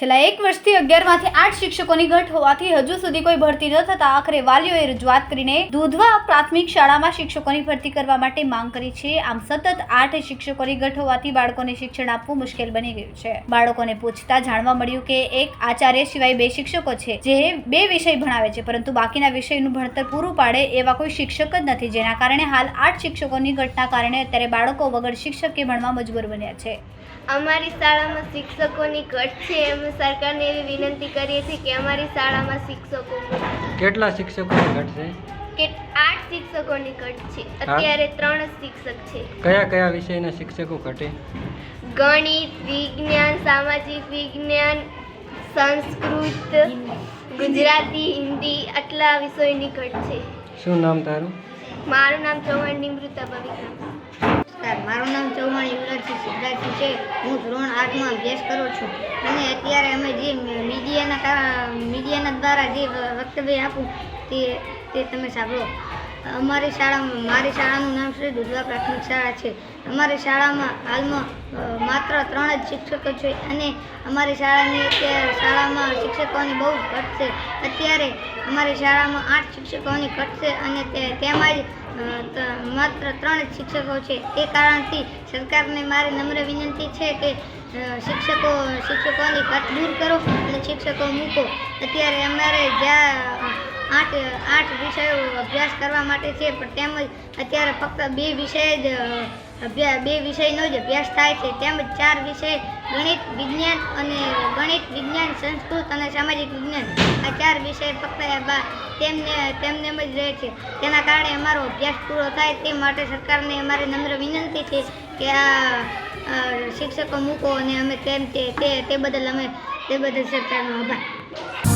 છેલ્લા એક વર્ષથી અગિયારમાંથી આઠ શિક્ષકોની ઘટ હોવાથી હજુ સુધી કોઈ ભરતી ન થતા આખરે વાલીઓએ રજૂઆત કરીને દૂધવા પ્રાથમિક શાળામાં શિક્ષકોની ભરતી કરવા માટે માંગ કરી છે. આમ સતત આઠ શિક્ષકોની ઘટ હોવાથી બાળકોને શિક્ષણ આપવું મુશ્કેલ બની ગયું છે. બાળકોને પૂછતા જાણવા મળ્યું કે એક આચાર્ય સિવાય બે શિક્ષકો છે જે બે વિષય ભણાવે છે, પરંતુ બાકીના વિષયનું ભણતર પૂરું પાડે એવા કોઈ શિક્ષક જ નથી, જેના કારણે હાલ આઠ શિક્ષકોની ઘટના કારણે અત્યારે બાળકો વગર શિક્ષકે ભણવા મજબૂર બન્યા છે. અમારી શાળામાં શિક્ષકોની ઘટ છે અમે સરકારને એવી વિનંતી કરીએ છીએ કે અમારી શાળામાં શિક્ષકો કેટલા શિક્ષકોની ઘટ છે? કે આઠ શિક્ષકોની ઘટ છે. અત્યારે ત્રણ જ શિક્ષક છે. કયા કયા વિષયના શિક્ષકો ઘટે? ગણિત વિજ્ઞાન સામાજિક વિજ્ઞાન સંસ્કૃત ગુજરાતી હિન્દી આટલા વિષયની ઘટ છે. શું નામ તારું? મારું નામ ચૌહાણ નિમૃતા ભવિકા. મારું નામ ચૌહાણ સિદ્ધાર્થસિંહ છે, હું ધોરણ આઠમાં અભ્યાસ કરું છું. અને અત્યારે અમે જે મીડિયાના મીડિયાના દ્વારા જે વક્તવ્ય આપું, તે તે તમે સાંભળો. અમારી શાળામાં, મારી શાળાનું નામ શ્રી દુધવા પ્રાથમિક શાળા છે. અમારી શાળામાં હાલમાં માત્ર ત્રણ જ શિક્ષકો છે અને અમારી શાળાની શાળામાં શિક્ષકોની બહુ ઘટ છે. અત્યારે અમારી શાળામાં આઠ શિક્ષકોની ઘટ છે અને તેમાં જ માત્ર ત્રણ જ શિક્ષકો છે. તે કારણથી સરકારને મારી નમ્ર વિનંતી છે કે શિક્ષકો, શિક્ષકોની ઘટ દૂર કરો અને શિક્ષકો મૂકો. અત્યારે અમારે જ્યાં આઠ આઠ વિષયો અભ્યાસ કરવા માટે છે, પણ તેમજ અત્યારે ફક્ત બે વિષય જ અભ્યાસ બે વિષયનો જ અભ્યાસ થાય છે. તેમજ ચાર વિષય ગણિત, વિજ્ઞાન અને ગણિત, વિજ્ઞાન, સંસ્કૃત અને સામાજિક વિજ્ઞાન. આ ચાર વિષય ફક્ત તેમને તેમને જ રહે છે. તેના કારણે અમારો અભ્યાસ પૂરો થાય તે માટે સરકારને અમારી નમ્ર વિનંતી છે કે આ શિક્ષકો મૂકો અને અમે તેમ તે બદલ અમે, તે બદલ સરકારનો આભાર.